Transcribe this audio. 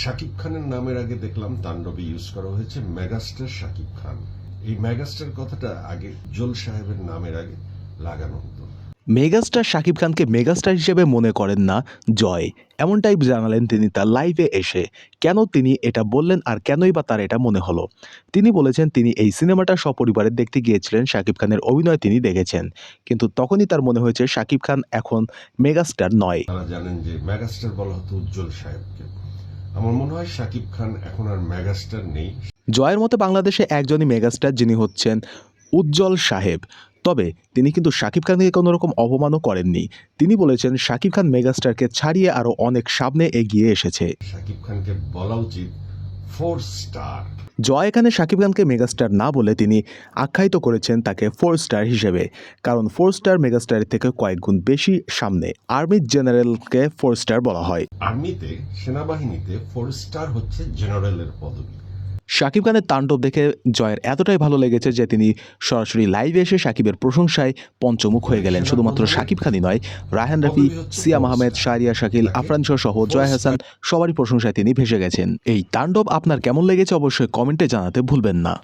শাকিব খানের নামের আগে দেখলাম তাণ্ডবে ইউজ করা হয়েছে মেগাস্টার শাকিব খান। এই মেগাস্টার কথাটা আগে জল সাহেবের নামের আগে লাগানো হতো। মেগাস্টার শাকিব খানকে মেগাস্টার হিসেবে মনে করেন না জয়। এমনটাই জানালেন তিনি তার লাইভে এসে। কেন তিনি এটা বললেন আর কেনই বা তার এটা মনে হলো? তিনি বলেছেন তিনি এই সিনেমাটা সপরিবারে দেখতে গিয়েছিলেন শাকিব খানের অভিনয় তিনি দেখেছেন। কিন্তু তখনই তার মনে হয়েছে শাকিব খান এখন মেগাস্টার নয়। জানেন যে মেগাস্টার বলা হতো উজ্জ্বল সাহেবকে। আমার মনে হয় শাকিব খান এখন আর মেগাস্টার নেই। জয়ের মতে বাংলাদেশে একজনই মেগাস্টার যিনি হচ্ছেন উজ্জ্বল সাহেব। তবে তিনি কিন্তু শাকিব খানকে কোনো রকম অপমানও করেননি। তিনি বলেছেন শাকিব খান মেগাস্টারকে ছাড়িয়ে আরও অনেক সামনে এগিয়ে এসেছে। শাকিব খানকে বলা উচিত ফোর স্টার জয় এখানে শাকিব খানকে মেগাস্টার না বলে তিনি আখ্যায়িত করেছেন তাকে ফোর স্টার হিসেবে। কারণ ফোর স্টার মেগাস্টারের থেকে কয়েক গুণ বেশি সামনে আর্মি জেনারেলকে ফোর স্টার বলা হয়। আর্মিতে সেনাবাহিনীতে ফোর স্টার হচ্ছে জেনারেলের পদবি। শাকিব খানের তাণ্ডব দেখে জয়ের এতটাই ভালো লেগেছে যে তিনি সরাসরি লাইভে এসে শাকিবের প্রশংসায় পঞ্চমুখ হয়ে গেলেন। শুধুমাত্র শাকিব খানই নয় রাহান রাফি সিয়াম আহমেদ শাহরিয়া শাকিল, আফরান শাহ সহ জয় হাসান সবারই প্রশংসায় তিনি ভেসে গেছেন। এই তাণ্ডব আপনার কেমন লেগেছে অবশ্যই কমেন্টে জানাতে ভুলবেন না।